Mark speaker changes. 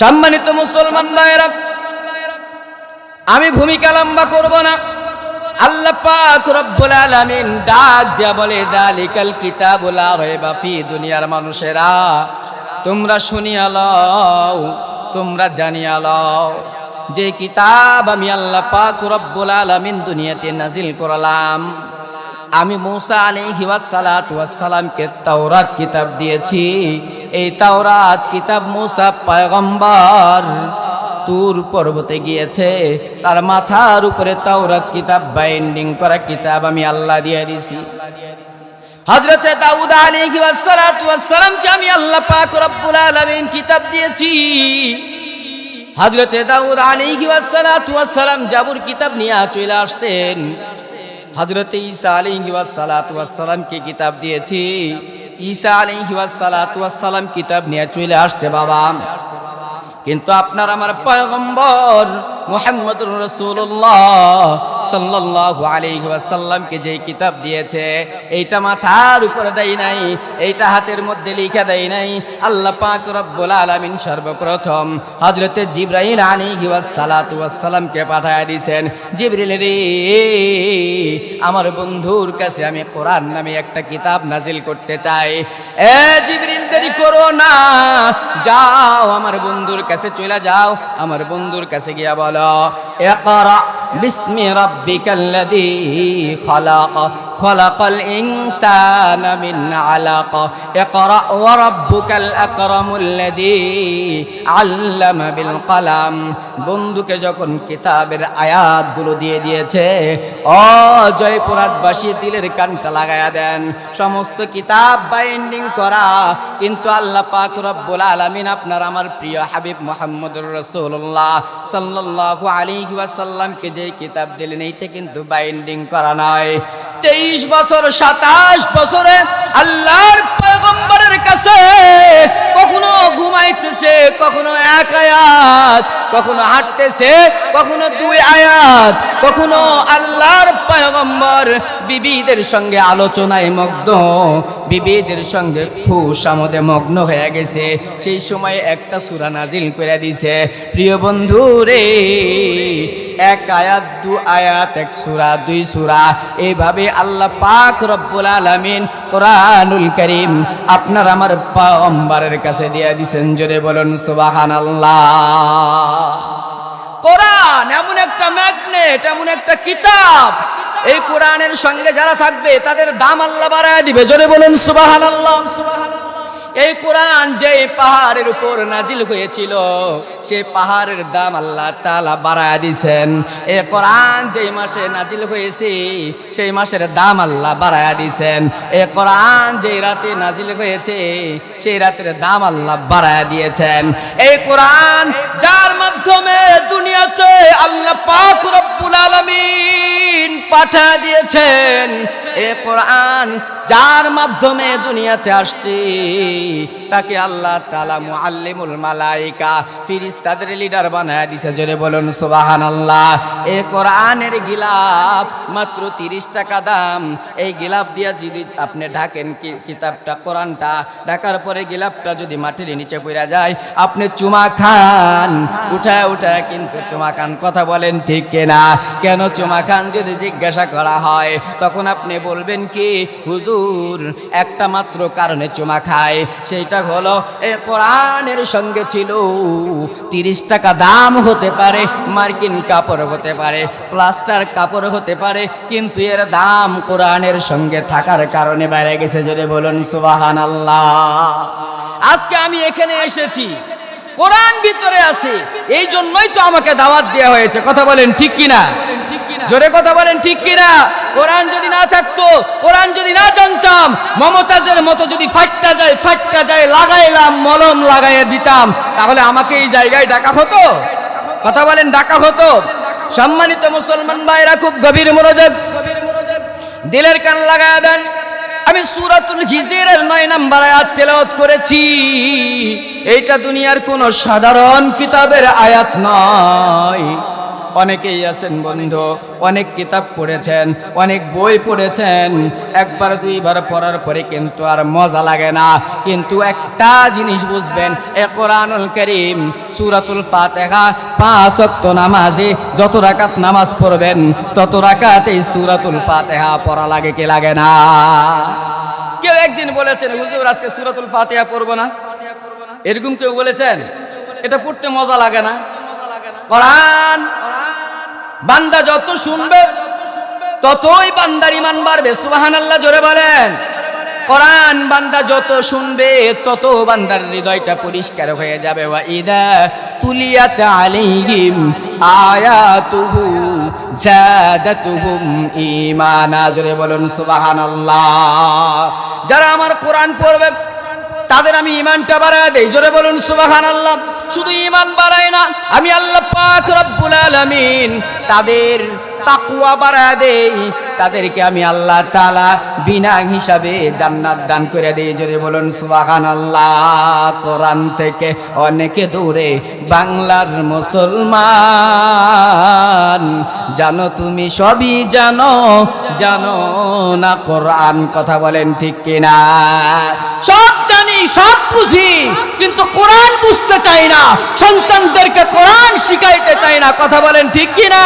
Speaker 1: সম্মানিত মুসলমান ভাইয়েরা, আমি ভূমিকা লম্বা করব না। আল্লাহ পাক রব্বুল আলামিন ডাক দিয়া বলে যালিকাল কিতাবুল রাইবা ফি দুনিয়ার মানুষেরা, তোমরা শুনিয়া লও, তোমরা জানিয়া লও যে কিতাব আমি আল্লাহ পাক রব্বুল আলামিন দুনিয়াতে নাজিল করলাম। আমি মুসা আলাইহি ওয়াসসালাতু ওয়াসসালামকে তাওরাত কিতাব দিয়েছি। এই তাওরাত কিতাব মুসা পয়গম্বর তুর পর্বতে গিয়েছে। তার মাথার উপরে তাওরাত কিতাব বাইন্ডিং করা কিতাব আমি আল্লাহ দিয়ে দিছি। হযরতে দাউদ ওয়াসসালাতু ওয়াসসালামকে আমি আল্লাহ পাক রব্বুল আলামিন কিতাব দিয়েছি। হযরতে দাউদ ওয়াসসালাতু ওয়াসসালাম জাবুর কিতাব নিয়ে চলে আসছেন। হযরতে ঈসা আলাইহি ওয়াসসালাতু ওয়াসসালামকে কিতাব দিয়েছি। ঈসা ওয়াসসালাম কিতাব নিয়ে চলে আসছে বাবা। কিন্তু আপনার আমার পয়গম্বর মুহাম্মদুর রাসূলুল্লাহ সাল্লাল্লাহু আলাইহি ওয়াসাল্লামকে যে কিতাব দিয়েছে, এইটা মাথার উপরে দেয় নাই, এইটা হাতের মধ্যে লিখে দেয় নাই। আল্লাহ পাক রব্বুল আলামিন সর্বপ্রথম হযরতে জিবরাইল আলাইহি ওয়াসসালাতু ওয়াসসালামকে পাঠায় দিয়েছেন। জিবরিল রে, আমার বন্ধুর কাছে আমি কোরআন নামে একটা কিতাব নাজিল করতে চাই। এ জিবরিল দেরি করো না, যাও আমার বন্ধুর কাছে চলে যাও, আমার বন্ধুর কাছে গিয়া বলো। اقرأ باسم ربك الذي خلق خلق الإنسان من علق اقرأ وربك الأكرم الذي علم بالقلم বন্ধুকে যখন কিতাবের আয়াতগুলো দিয়ে দিয়েছে ও জয়পুরহাটবাসী দিলের কানটা লাগায়া দেন সমস্ত কিতাব বাইন্ডিং করা কিন্তু আল্লাহ পাক রব্বুল আলামিন আপনার আমার প্রিয় হাবিব মোহাম্মদুর রাসূলুল্লাহ সাল্লাল্লাহু আলাইহি ওয়াসাল্লামকে যে কিতাব দিলেন এইটা কিন্তু বাইন্ডিং করা নয় তেইশ বছর সাতাশ বছরে আল্লাহর পয়গম্বরের কাছে কখনো ঘুমাইতেছে কখনো এক আয়াত। কখনো হাঁটতেছে, কখনো দুই আয়াত, কখনো আল্লাহর পয়গম্বর বিবিদের সঙ্গে আলোচনায় মগ্ন, বিবিদের সঙ্গে খুশ আমদে মগ্ন হয়ে গেছে। সেই সময় একটা সুরা নাজিল করে দিছে, প্রিয় বন্ধু রে এক আয়াত, দু আয়াত, এক সুরা, দুই সুরা। এইভাবে আল্লাহ পাক রব্বুল আলামিন কোরআনুল করিম আপনার আমার পাম্বারের কাছে দিয়ে দিছেন। জোরে বলুন এমন একটা ম্যাগনেট এমন একটা কিতাব। এই কোরআনের সঙ্গে যারা থাকবে, তাদের দাম আল্লাহ বাড়ায় দিবে। জোরে বলুন, সুবহানাল্লাহ। এই কোরআন যে পাহাড়ের উপর নাজিল হয়েছিল সেই পাহাড়ের দাম আল্লাহ তালা বাড়ায় দিছেন। এই কোরআন যেই মাসে নাজিল হয়েছে, সেই মাসের দাম আল্লাহ বাড়ায় দিছেন। এই কোরআন যেই রাতে নাজিল হয়েছে, সেই রাতের দাম আল্লাহ বাড়ায় দিয়েছেন। এই কোরআন যার মাধ্যমে দুনিয়াতে আল্লাহ পাক রব্বুল আলামিন পাঠা দিয়েছেন, এ কোরআন যার মাধ্যমে দুনিয়াতে আসছে। তাকে আল্লাহ তালা মুআল্লিমুল মালাইকা ফিরিস্তাদের লিডার বানায় দিছে। জোরে বলুন সুবাহান আল্লাহ এ কোরআনের গিলাপ মাত্র তিরিশ টাকা দাম। এই গিলাপ দিয়া যদি আপনি ঢাকেন কিতাবটা, কোরআনটা, ঢাকার পরে গিলাপটা যদি মাটির নিচে পড়ে যায়, আপনি চুমা খান। উঠায় উঠায় কিন্তু চুমা খান। কথা বলেন ঠিক কিনা? কেন চুমা খান যদি জিজ্ঞাসা করা হয়, তখন আপনি বলবেন কি, হুজুর, একটা মাত্র কারণে চুমা খায়। সেইটা হলো, এ কোরআনের সঙ্গে ছিল। তিরিশ টাকা দাম হতে পারে, মার্কিন কাপড় হতে পারে, প্লাস্টার কাপড় হতে পারে, কিন্তু এর দাম কোরআনের সঙ্গে থাকার কারণে বেড়ে গেছে যদি বলুন সুবাহান আল্লাহ আজকে আমি এখানে এসেছি, কোরআন ভিতরে আছে এই জন্যই তো আমাকে দাওয়াত দেওয়া হয়েছে, কথা বলেন ঠিক কিনা? জোরে কথা বলেন, ঠিক কিনা? কোরআন যদি না থাকতো, কোরআন যদি না জানতাম, মমতাজের মতো যদি ফাটটা যায় ফাটটা যায়, লাগাইলাম, মলম লাগাইয়ে দিতাম, তাহলে আমাকে এই জায়গায় ডাকা হতো? কথা বলেন, ডাকা হতো? সম্মানিত মুসলমান ভাইরা, খুব গভীর মনোযোগ। দিলের কান লাগায় দেন। আমি সুরাতুল হিজরের নয় নাম্বার আয়াত তেলাওয়াত করেছি। এইটা দুনিয়ার কোন সাধারণ কিতাবের আয়াত নয়। অনেকেই আছেন বন্ধু, অনেক কিতাব পড়েছেন, অনেক বই পড়েছেন। একবার, দুইবার পড়ার পরে কিন্তু আর মজা লাগে না। কিন্তু একটা জিনিস বুঝবেন, এ কোরআনুল করিম, সুরাতুল ফাতেহা, পাঁচ ওয়াক্ত নামাজে যত রাকাত নামাজ পড়বেন, তত রাকাত এই সুরাতুল ফাতেহা পড়া লাগে কি লাগে না? কেউ একদিন বলেছেন, হুজুর, আজকে সুরাতুল ফাতেহা পড়ব না। এরকম কেউ বলেছেন? এটা পড়তে মজা লাগে না? কোরআন। বান্দা যত শুনবে, ততই বান্দার ইমান বাড়বে। সুবাহান আল্লাহ জোরে বলেন। কোরআন বান্দা যত শুনবে, তত বান্দার হৃদয়টা পরিষ্কার হয়ে যাবে। ওয়া ইদা তুলিয়াত আলাইহিম আয়াতুহু জাদাতুহুম ঈমানা। জোরে বলুন, সুবহানাল্লাহ। যারা আমার কোরআন পড়বে তাদের আমি ইমানটা বাড়ায় দেই। জোরে বলুন সুবাহান আল্লাহ শুধু ইমান বাড়ায় না, আমি আল্লাহ পাক রব্বুল আলামিন তাদের তাকুয়া বাড়ায় দেই। তাদেরকে আমি আল্লাহ তালা বিনা হিসাবে জান্নাত দান করে দেই। জোরে বলুন সুবাহান আল্লাহ কোরআন থেকে অনেকে দূরে বাংলার মুসলমান। জানো তুমি সবই জানো? জানো না কোরআন কথা বলেন ঠিক কিনা? সব জানি, সব বুঝি, কিন্তু কোরআন বুঝতে চাই না। সন্তানদেরকে কোরআন শিখাইতে চাই না, কথা বলেন ঠিক কিনা?